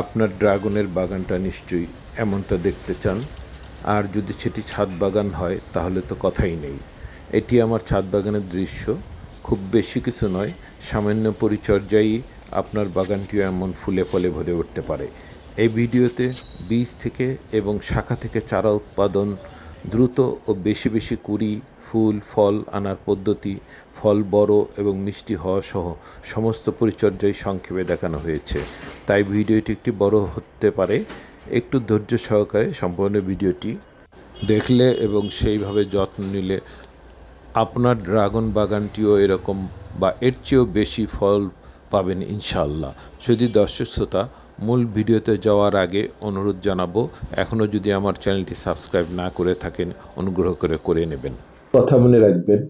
আপনার ড্রাগনের বাগানটা নিশ্চয়ই এমনটা দেখতে চান। আর যদি সেটি ছাদ বাগান হয়, তাহলে তো কথাই নেই। এটি আমার ছাদ বাগানের দৃশ্য। খুব বেশি কিছু নয়, সামান্য পরিচর্যাই আপনার বাগানটিও এমন ফুলে ফলে ভরে উঠতে পারে। এই ভিডিওতে বীজ থেকে এবং শাখা থেকে চারা উৎপাদন দ্রুত ও বেশি বেশি কুড়ি, ফুল, ফল আনার পদ্ধতি, ফল বড় এবং মিষ্টি হওয়া সহ সমস্ত পরিচর্যাই সংক্ষেপে দেখানো হয়েছে। তাই ভিডিওটি একটি বড় হতে পারে। একটু ধৈর্য সহকারে সম্পূর্ণ ভিডিওটি দেখলে এবং সেইভাবে যত্ন নিলে আপনার ড্রাগন বাগানটিও এরকম বা এর চেয়েও বেশি ফল পাবেন ইনশাল্লাহ যদি দর্শক শ্রোতা মূল ভিডিওতে যাওয়ার আগে অনুরোধ জানাব, এখনও যদি আমার চ্যানেলটি সাবস্ক্রাইব না করে থাকেন, অনুগ্রহ করে করে নেবেন। কথা মনে রাখবেন,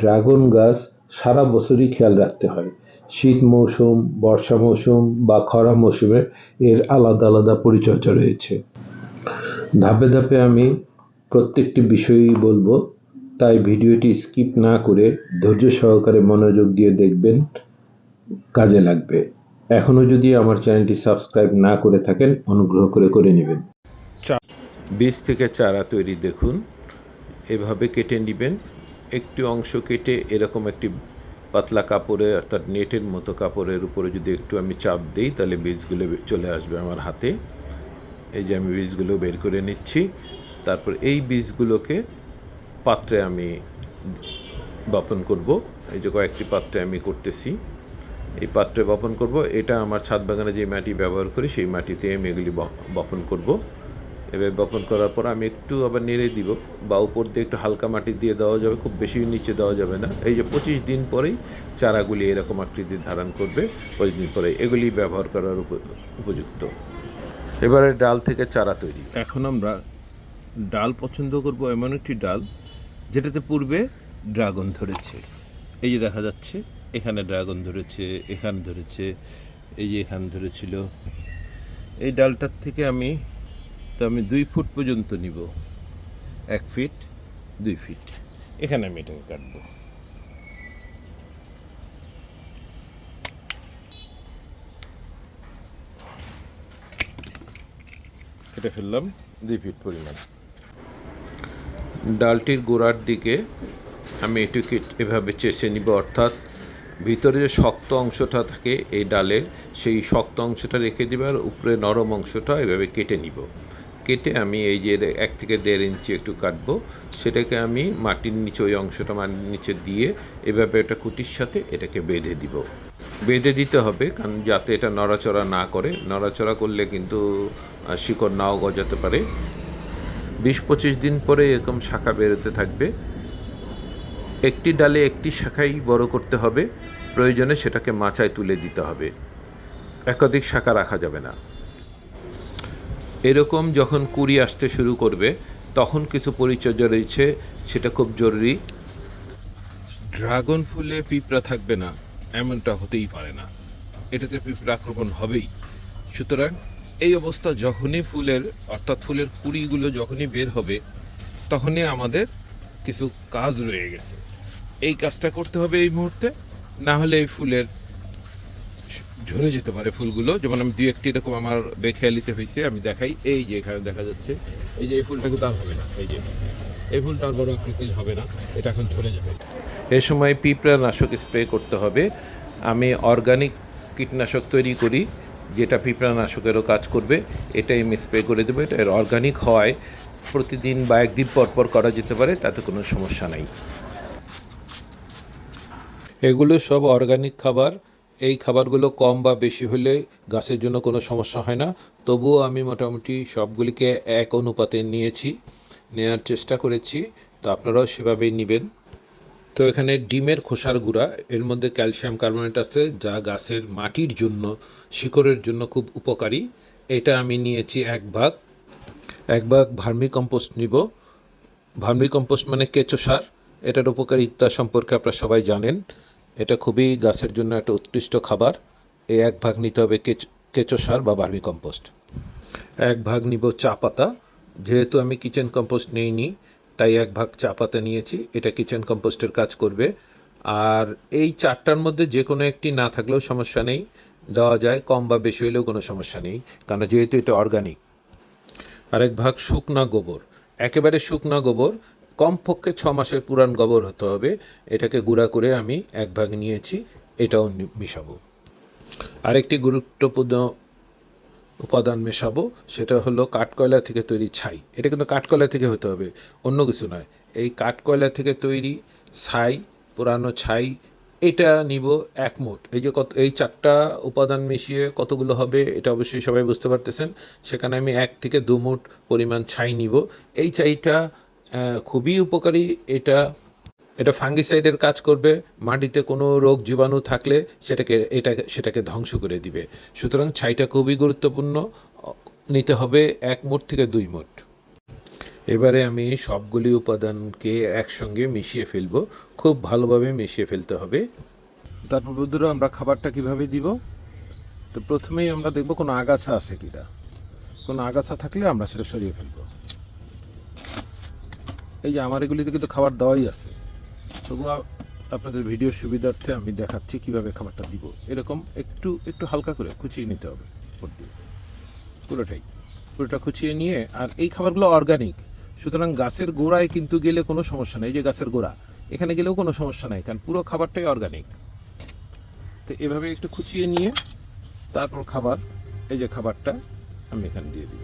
ড্রাগন গাছ সারা বছরই খেয়াল রাখতে হয়। শীত মৌসুম, বর্ষা মৌসুম বা খরা মৌসুমে এর আলাদা আলাদা পরিচর্যা রয়েছে। ধাপে ধাপে আমি প্রত্যেকটি বিষয়ই বলব, তাই ভিডিওটি স্কিপ না করে ধৈর্য সহকারে মনোযোগ দিয়ে দেখবেন। কাজে লাগবে। এখনও যদি আমার চ্যানেলটি সাবস্ক্রাইব না করে থাকেন, অনুগ্রহ করে করে নেবেন। বীজ থেকে চারা তৈরি দেখুন। এভাবে কেটে নেবেন। একটি অংশ কেটে এরকম একটি পাতলা কাপড়ে, অর্থাৎ নেটের মতো কাপড়ের উপরে যদি একটু আমি চাপ দিই, তাহলে বীজগুলো চলে আসবে আমার হাতে। এই যে আমি বীজগুলো বের করে নিচ্ছি। তারপর এই বীজগুলোকে পাত্রে আমি বপন করব। এই যে কয়েকটি পাত্রে আমি করতেছি। এই পাত্রে বপন করব। এটা আমার ছাদ বাগানে যে মাটি ব্যবহার করি, সেই মাটিতে আমি এগুলি বপন করব। এবার বপন করার পর আমি একটু আবার নেড়ে দিব। বা উপর দিয়ে একটু হালকা মাটি দিয়ে দেওয়া যাবে, খুব বেশি নিচে দেওয়া যাবে না। এই যে পঁচিশ দিন পরেই চারাগুলি এরকম আকৃতি ধারণ করবে, পঁচিশ দিন পরে এগুলি ব্যবহার করার উপ- উপযুক্ত। এবারে ডাল থেকে চারা তৈরি। এখন আমরা ডাল পছন্দ করব এমন একটি ডাল, যেটাতে পূর্বে ড্রাগন ধরেছে। এই যে দেখা যাচ্ছে এখানে ড্রাগন ধরেছে, এখানে ধরেছে, এই যে এখানে ধরেছিল। এই ডালটার থেকে আমি, তো আমি দুই ফুট পর্যন্ত নিব। এক ফিট, দুই ফিট। এখানে আমি এটাকে কাটবো। কেটে ফেললাম, দুই ফিট পরিমাণ। ডালটির গোড়ার দিকে আমি এটিকে এভাবে চেষে নিব, অর্থাৎ ভিতরে যে শক্ত অংশটা থাকে এই ডালের, সেই শক্ত অংশটা রেখে দিব আর উপরে নরম অংশটা এভাবে কেটে নিব। কেটে আমি এই যে এক থেকে দেড় ইঞ্চি একটু কাটবো। সেটাকে আমি মাটির নিচে ওই অংশটা মাটির নিচে দিয়ে এভাবে একটা কুটির সাথে এটাকে বেঁধে দিব। বেঁধে দিতে হবে কারণ যাতে এটা নড়াচড়া না করে। নড়াচড়া করলে কিন্তু শিকড় নাও গজাতে পারে। বিশ পঁচিশ দিন পরে এরকম শাখা বেরোতে থাকবে। একটি ডালে একটি শাখাই বড় করতে হবে, প্রয়োজনে সেটাকে মাচায় তুলে দিতে হবে। একাধিক শাখা রাখা যাবে না। এরকম যখন কুড়ি আসতে শুরু করবে, তখন কিছু পরিচর্যা রয়েছে, সেটা খুব জরুরি। ড্রাগন ফুলে পিঁপড়া থাকবে না, এমনটা হতেই পারে না। এটাতে পিঁপড়া আক্রমণ হবেই। সুতরাং এই অবস্থা যখনই ফুলের, অর্থাৎ ফুলের কুড়িগুলো যখনই বের হবে, তখনই আমাদের কিছু কাজ রয়ে গেছে। এই কাজটা করতে হবে এই মুহূর্তে। না হলে এই ফুলের ঝরে যেতে পারে ফুলগুলো। যেমন আমি দুই একটি এরকম আমার বেখেয়ালিতে হয়েছে আমি দেখাই। এই যে এখানে দেখা যাচ্ছে, এই যে এই ফুলটা কিন্তু আর হবে না, এই যে। এই ফুলটা আর বড় আকৃতির হবে না, এটা এখন ঝরে যাবে। এ সময় পিঁপড়া নাশক স্প্রে করতে হবে। আমি অর্গানিক কীটনাশক তৈরি করি, যেটা পিঁপড়া নাশকেরও কাজ করবে। এটাই আমি স্প্রে করে দেবো, এটা অর্গানিক হওয়ায় প্রতিদিন বা একদিন পর পর করা যেতে পারে, তাতে কোনো সমস্যা নাই। এগুলো সব অর্গানিক খাবার। এই খাবারগুলো কম বা বেশি হলে গাছের জন্য কোনো সমস্যা হয় না। তবুও আমি মোটামুটি সবগুলিকে এক অনুপাতে নিয়েছি নেওয়ার চেষ্টা করেছি। তো আপনারাও সেভাবেই নেবেন। তো এখানে ডিমের খোসার গুঁড়া, এর মধ্যে ক্যালসিয়াম কার্বনেট আছে, যা গাছের মাটির জন্য, শিকড়ের জন্য খুব উপকারী। এটা আমি নিয়েছি এক ভাগ। এক ভাগ ভার্মি কম্পোস্ট নিব। ভার্মি কম্পোস্ট মানে কেঁচো সার। এটার উপকারিতা সম্পর্কে আপনারা সবাই জানেন। এটা খুবই গাছের জন্য একটা উৎকৃষ্ট খাবার। এই এক ভাগ নিতে হবে কেঁচো সার বা ভার্মি কম্পোস্ট। এক ভাগ নিব চা পাতা। যেহেতু আমি কিচেন কম্পোস্ট নিইনি, তাই এক ভাগ চা পাতা নিয়েছি। এটা কিচেন কম্পোস্টের কাজ করবে। আর এই চারটার মধ্যে যে কোনো একটি না থাকলেও সমস্যা নেই। দেওয়া যায়, কম বা বেশি হলেও কোনো সমস্যা নেই। কারণ যেহেতু এটা অর্গানিক। আরেক ভাগ শুকনা গোবর। একেবারে শুকনা গোবর কমপক্ষে ছ মাসের পুরান গোবর হতে হবে। এটাকে গুঁড়া করে আমি এক ভাগ নিয়েছি, এটাও মিশাবো। আরেকটি গুরুত্বপূর্ণ উপাদান মেশাবো, সেটা হলো কাঠকয়লা থেকে তৈরি ছাই। এটা কিন্তু কাঠকয়লা থেকে হতে হবে, অন্য কিছু নয়। এই কাঠকয়লা থেকে তৈরি ছাই, পুরানো ছাই, এটা নিব এক মুঠ এই যে কত, এই চারটা উপাদান মিশিয়ে কতগুলো হবে, এটা অবশ্যই সবাই বুঝতে পারতেছেন। সেখানে আমি এক থেকে দু মুঠ পরিমাণ ছাই নিব। এই ছাইটা খুবই উপকারী। এটা এটা ফাঙ্গিসাইডের কাজ করবে। মাটিতে কোনো রোগ জীবাণু থাকলে সেটাকে, এটা, সেটাকে ধ্বংস করে দিবে। সুতরাং ছাইটা খুবই গুরুত্বপূর্ণ। নিতে হবে এক মুঠ থেকে দুই মোট। এবারে আমি সবগুলি উপাদানকে একসঙ্গে মিশিয়ে ফেলব। খুব ভালোভাবে মিশিয়ে ফেলতে হবে। তারপর বন্ধুরা, আমরা খাবারটা কীভাবে দিব? তো প্রথমেই আমরা দেখব কোনো আগাছা আছে কিনা। কোনো আগাছা থাকলে আমরা সেটা সরিয়ে ফেলব। এই যে আমার এগুলিতে কিন্তু খাবার দেওয়াই আছে। তবুও আপনাদের ভিডিও সুবিধার্থে আমি দেখাচ্ছি কীভাবে খাবারটা দিব। এরকম একটু একটু হালকা করে কুচিয়ে নিতে হবে উপর দিয়ে। পুরোটাই। পুরোটা কুচিয়ে নিয়ে, আর এই খাবারগুলো অর্গানিক সুতরাং গাছের গোড়ায় কিন্তু গেলে কোনো সমস্যা নেই। যে গাছের গোড়া, এখানে গেলেও কোনো সমস্যা নাই, কারণ পুরো খাবারটাই অর্গানিক তো এভাবে একটু খুচিয়ে নিয়ে, তারপর খাবার, এই যে খাবারটা আমি এখানে দিয়ে দিব।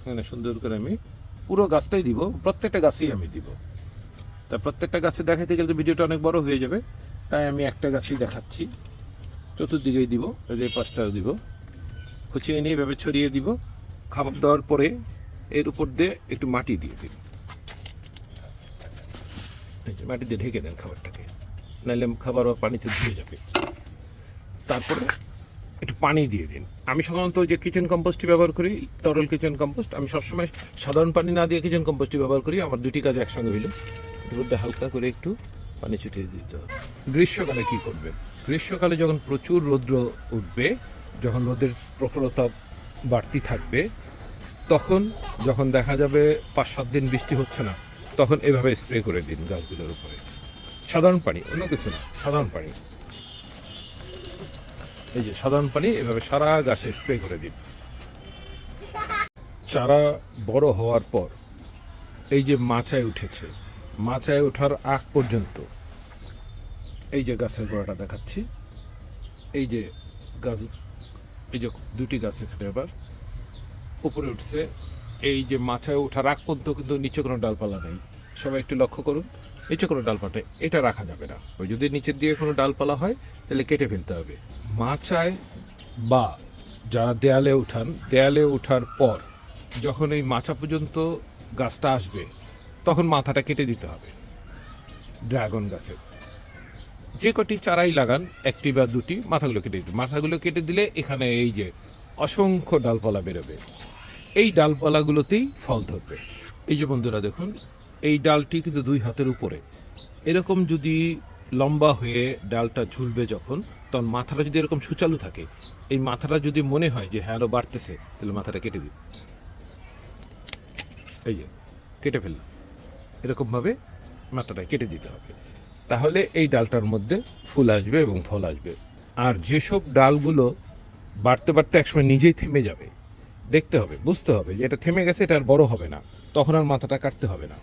এখানে সুন্দর করে আমি পুরো গাছটাই দিব, প্রত্যেকটা গাছেই আমি দিব। তা প্রত্যেকটা গাছে দেখাতে গেলে তো ভিডিওটা অনেক বড় হয়ে যাবে, তাই আমি একটা গাছই দেখাচ্ছি। চতুর্দিকেই দিব যে পাঁচটাও দিব। কুচিয়ে নিয়ে এভাবে ছড়িয়ে দিব, খাবার দেওয়ার পরে এর উপর দিয়ে একটু মাটি দিয়ে দিন মাটি দিয়ে ঢেকে দেন খাবারটাকে, নাহলে খাবার পানিতে ধুয়ে যাবে। তারপরে একটু পানি দিয়ে দিন। আমি সাধারণত যে কিচেন কম্পোস্টটি ব্যবহার করি, তরল কিচেন কম্পোস্ট আমি সবসময় সাধারণ পানি না দিয়ে কিচেন কম্পোস্টটি ব্যবহার করি, আমার দুটি কাজ একসঙ্গে হইলে। এর মধ্যে হালকা করে একটু পানি ছুটিয়ে দিতে হবে। গ্রীষ্মকালে কী করবেন? গ্রীষ্মকালে যখন প্রচুর রৌদ্র উঠবে, যখন রোদের প্রখরতা বাড়তি থাকবে, তখন যখন দেখা যাবে পাঁচ সাত দিন বৃষ্টি হচ্ছে না, তখন এভাবে স্প্রে করে দিন গাছগুলোর উপরে। সাধারণ পানি, অন্য কিছু না, সাধারণ পানি। এই যে সাধারণ পানি, এভাবে সারা গাছে স্প্রে করে দিন। চারা বড় হওয়ার পর এই যে মাচায় উঠেছে, মাচায় ওঠার আগ পর্যন্ত এই যে গাছের গোড়াটা দেখাচ্ছি। এই যে গাছ, এই যে দুটি গাছ এখানে আবার উপরে উঠছে। এই যে মাচায় ওঠার আগ পর্যন্ত কিন্তু নিচে কোনো ডালপালা নেই। সবাই একটু লক্ষ্য করুন। নিচে কোনো ডালপাটে, এটা রাখা যাবে না। ওই যদি নিচের দিকে কোনো ডালপালা হয়, তাহলে কেটে ফেলতে হবে। মাচায় বা যারা দেয়ালে উঠান, দেয়ালে ওঠার পর যখন এই মাচা পর্যন্ত গাছটা আসবে, তখন মাথাটা কেটে দিতে হবে। ড্রাগন গাছের যে কটি চারাই লাগান, একটি বা দুটি, মাথাগুলো কেটে দিতে মাথাগুলো কেটে দিলে এখানে এই যে অসংখ্য ডালপালা বেরোবে। এই ডালপালাগুলোতেই ফল ধরবে। এই যে বন্ধুরা দেখুন এই ডালটি কিন্তু দুই হাতের উপরে। এরকম যদি লম্বা হয়ে ডালটা ঝুলবে যখন, তখন মাথাটা যদি এরকম সুচালু থাকে, এই মাথাটা যদি মনে হয় যে হ্যাঁ আরও বাড়তেছে, তাহলে মাথাটা কেটে দিন। এই যে, কেটে ফেললাম। এরকমভাবে মাথাটা কেটে দিতে হবে। তাহলে এই ডালটার মধ্যে ফুল আসবে এবং ফল আসবে। আর যেসব ডালগুলো বাড়তে বাড়তে একসময় নিজেই থেমে যাবে, দেখতে হবে, বুঝতে হবে যে এটা থেমে গেছে, এটা আর বড় হবে না। তখন আর মাথাটা কাটতে হবে না।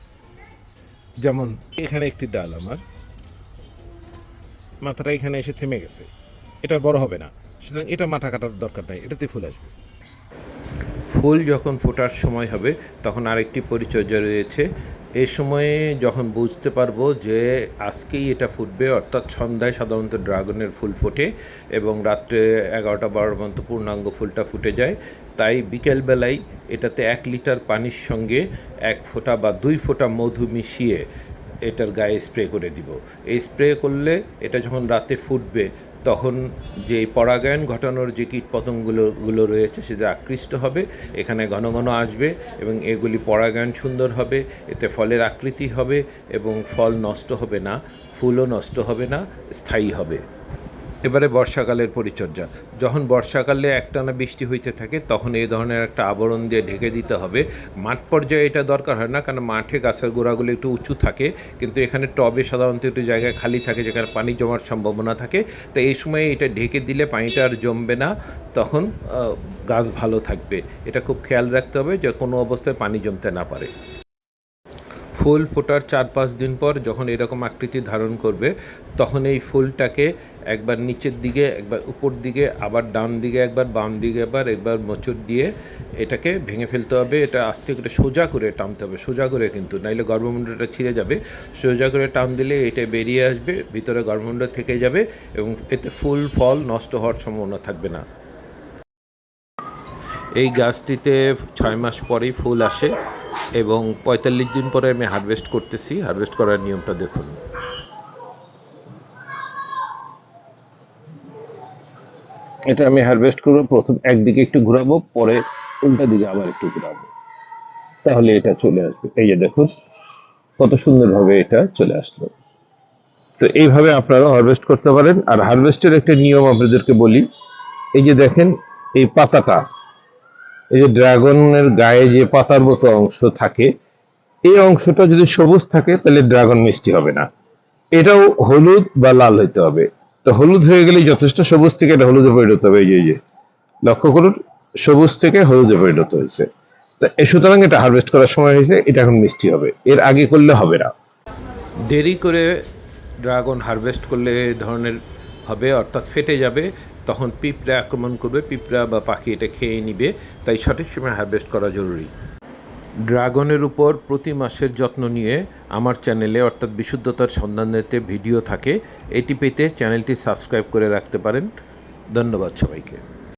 যেমন এখানে একটি ডাল আমার। মাথাটা এখানে এসে থেমে গেছে। এটা বড় হবে না। সুতরাং এটা মাথা কাটার দরকার নাই এটাতে ফুল আসবে। ফুল যখন ফোটার সময় হবে তখন আরেকটি পরিচর্যা রয়েছে। এ সময়ে যখন বুঝতে পারব যে আজকেই এটা ফুটবে, অর্থাৎ সন্ধ্যায় সাধারণত ড্রাগনের ফুল ফোটে এবং রাত্রে এগারোটা বারোটা পর্যন্ত পূর্ণাঙ্গ ফুলটা ফুটে যায়, তাই বিকেলবেলায় এটাতে এক লিটার পানির সঙ্গে এক ফোঁটা বা দুই ফোঁটা মধু মিশিয়ে এটার গায়ে স্প্রে করে দিব। এই স্প্রে করলে এটা যখন রাতে ফুটবে তখন যে পরাগায়ন ঘটানোর যে কীটপতঙ্গগুলো, গুলো রয়েছে সেটা আকৃষ্ট হবে, এখানে ঘন ঘন আসবে এবং এগুলি পরাগায়ন সুন্দর হবে, এতে ফলের আকৃতি হবে এবং ফল নষ্ট হবে না, ফুলও নষ্ট হবে না, স্থায়ী হবে। এবারে বর্ষাকালের পরিচর্যা। যখন বর্ষাকালে একটানা বৃষ্টি হইতে থাকে, তখন এই ধরনের একটা আবরণ দিয়ে ঢেকে দিতে হবে। মাঠ পর্যায়ে এটা দরকার হয় না, কারণ মাঠে গাছের গোড়াগুলো একটু উঁচু থাকে, কিন্তু এখানে টবে সাধারণত একটু জায়গায় খালি থাকে, যেখানে পানি জমার সম্ভাবনা থাকে। তো এই সময় এটা ঢেকে দিলে পানিটা আর জমবে না, তখন গাছ ভালো থাকবে। এটা খুব খেয়াল রাখতে হবে যে কোনো অবস্থায় পানি জমতে না পারে। ফুল ফোটার চার পাঁচ দিন পর যখন এরকম আকৃতি ধারণ করবে, তখন এই ফুলটাকে একবার নিচের দিকে, একবার উপর দিকে, আবার ডান দিকে, একবার বাম দিকে একবার একবার মোচড় দিয়ে এটাকে ভেঙে ফেলতে হবে। এটা আস্তে করে সোজা করে টানতে হবে, সোজা করে কিন্তু, নাইলে গর্ভমুণ্ডটা ছিঁড়ে যাবে। সোজা করে টান দিলে এটা বেরিয়ে আসবে, ভিতরে গর্ভমুণ্ড থেকে যাবে এবং এতে ফুল, ফল নষ্ট হওয়ার সম্ভাবনা থাকবে না। এই গাছটিতে ছয় মাস পরেই ফুল আসে। এবং পঁয়তাল্লিশ দিন পরে আমি হারভেস্ট করতেছি। হারভেস্ট করার নিয়মটা দেখুন। এটা আমি হারভেস্ট করব, প্রথম একদিকে একটু ঘুরাবো, পরে উল্টা দিকে আবার একটু ঘুরাবো। তাহলে এটা চলে আসবে। এই যে দেখুন, কত সুন্দরভাবে এটা চলে আসলো। তো এইভাবে আপনারা হারভেস্ট করতে পারেন। আর হারভেস্টের একটা নিয়ম আপনাদেরকে বলি। এই যে দেখেন, এই পাতাটা এই যে ড্রাগনের গায়ে যে পাতার মতো অংশ থাকে, এই অংশটা যদি সবুজ থাকে, তাহলে ড্রাগন মিষ্টি হবে না। এটাও হলুদ বা লাল হইতে হবে। তো হলুদ হয়ে গেলে যথেষ্ট সবুজ থেকে এটা হলুদে পরিণত হবে। এই যে লক্ষ্য করুন, সবুজ থেকে হলুদে পরিণত হয়েছে। তা সুতরাং এটা হারভেস্ট করার সময় হয়েছে, এটা এখন মিষ্টি হবে। এর আগে করলে হবে না। দেরি করে ড্রাগন হারভেস্ট করলে ধরনের হবে, অর্থাৎ ফেটে যাবে। তখন পিঁপড়া আক্রমণ করবে, পিঁপড়া বা পাখি এটা খেয়ে নিবে, তাই সঠিক সময় হারভেস্ট করা জরুরি। ড্রাগনের উপর প্রতি মাসের যত্ন নিয়ে আমার চ্যানেলে, অর্থাৎ বিশুদ্ধতার সন্ধানেতে ভিডিও থাকে, এটি পেতে চ্যানেলটি সাবস্ক্রাইব করে রাখতে পারেন। ধন্যবাদ সবাইকে।